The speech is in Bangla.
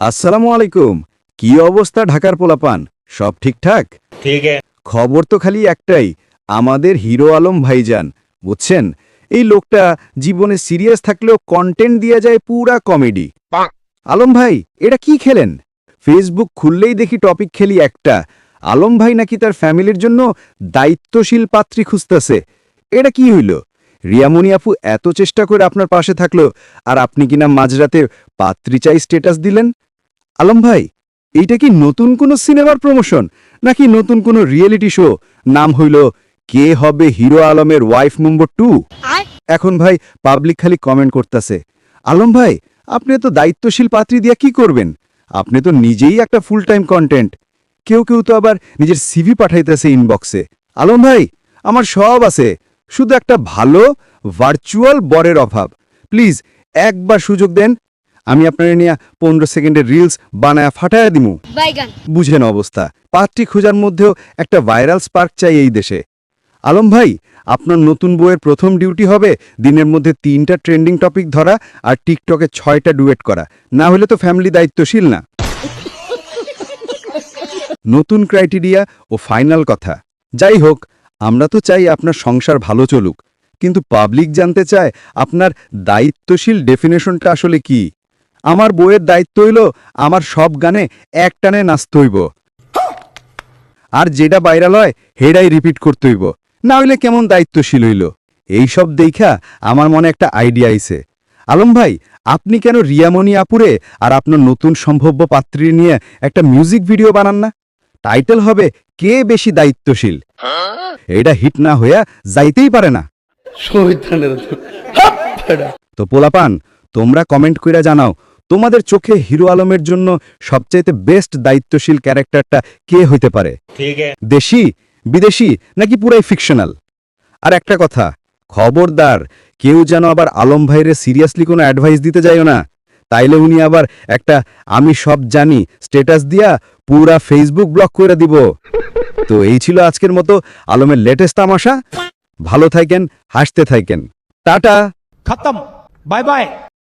আসসালামু আলাইকুম। কি অবস্থা ঢাকার পোলাপান? সব ঠিকঠাক? ঠিক খবর তো খালি একটাই আমাদের হিরো আলম ভাইজান বুঝছেন? এই লোকটা জীবনে সিরিয়াস থাকলেও কন্টেন্ট দিয়া যায় পুরা কমেডি আলম ভাই এটা কি খেলেন? ফেসবুক খুললেই দেখি টপিক খেলি একটা। আলম ভাই নাকি তার ফ্যামিলির জন্য দায়িত্বশীল পাত্রী খুঁজতেছে। এটা কি হইল? রিয়ামণি আপু এত চেষ্টা করে আপনার পাশে থাকল আর আপনি কিনা মাঝরাতে পাত্রী চাই স্টেটাস দিলেন? আলম ভাই এইটা কি নতুন কোনো সিনেমার প্রমোশন নাকি নতুন কোনো রিয়েলিটি শো নাম হইল কে হবে হিরো আলমের ওয়াইফ নম্বর টু এখন ভাই পাবলিক খালি কমেন্ট করতেছে। আলম ভাই আপনি তো দায়িত্বশীল পাত্রী দিয়া কি করবেন? আপনি তো নিজেই একটা ফুল টাইম কন্টেন্ট কেউ কেউ তো আবার নিজের সিভি পাঠাইতেছে ইনবক্সে আলম ভাই আমার সব আছে। শুধু একটা ভালো ভার্চুয়াল বরের অভাব। প্লিজ একবার সুযোগ দেন আমি আপনার নিয়ে পনেরো সেকেন্ডের রিলস বানায়া ফাটায়া দিমু। বুঝেন অবস্থা। পাত্রী খোঁজার মধ্যেও একটা ভাইরাল স্পার্ক চাই এই দেশে। আলম ভাই আপনার নতুন বইয়ের প্রথম ডিউটি হবে দিনের মধ্যে তিনটা ট্রেন্ডিং টপিক ধরা আর টিকটকে ছয়টা ডুয়েট করা। না হলে তো ফ্যামিলি দায়িত্বশীল না। নতুন ক্রাইটেরিয়া ও ফাইনাল কথা। যাই হোক আমরা তো চাই আপনার সংসার ভালো চলুক। কিন্তু পাবলিক জানতে চায় আপনার দায়িত্বশীল ডেফিনেশনটা আসলে কি? আমার বইয়ের দায়িত্ব হইল আমার সব গানে এক টানে নাচতে হইব। আর যেটা বাইরাল হয় হেডাই রিপিট করতে হইব। না হইলে কেমন দায়িত্বশীল হইল? এইসব দেখা আমার মনে একটা আইডিয়া আইছে। আলম ভাই আপনি কেন রিয়ামণি আপুরে আর আপনার নতুন সম্ভাব্য পাত্রী নিয়ে একটা মিউজিক ভিডিও বানান না? টাইটেল হবে কে বেশি দায়িত্বশীল? এটা হিট না হইয়া যাইতেই পারে না। তো পোলাপান তোমরা কমেন্ট কইরা জানাও তোমাদের চোখে হিরো আলমের জন্য সবচাইতে বেস্ট দায়িত্বশীল ক্যারেক্টারটা কে হইতে পারে? দেশি বিদেশি নাকি পুরাই ফিকশনাল আর একটা কথা খবরদার কেউ যেন আবার আলম ভাইরে সিরিয়াসলি কোনো অ্যাডভাইস দিতে যাইও না। তাইলে উনি আবার একটা আমি সব জানি স্টেটাস দিয়া পুরা ফেসবুক ব্লক করে দিব। তো এই ছিল আজকের মতো আলমের লেটেস্ট তামাশা। ভালো থাকেন হাসতে থাকেন। টাটা। খতম। Bye bye.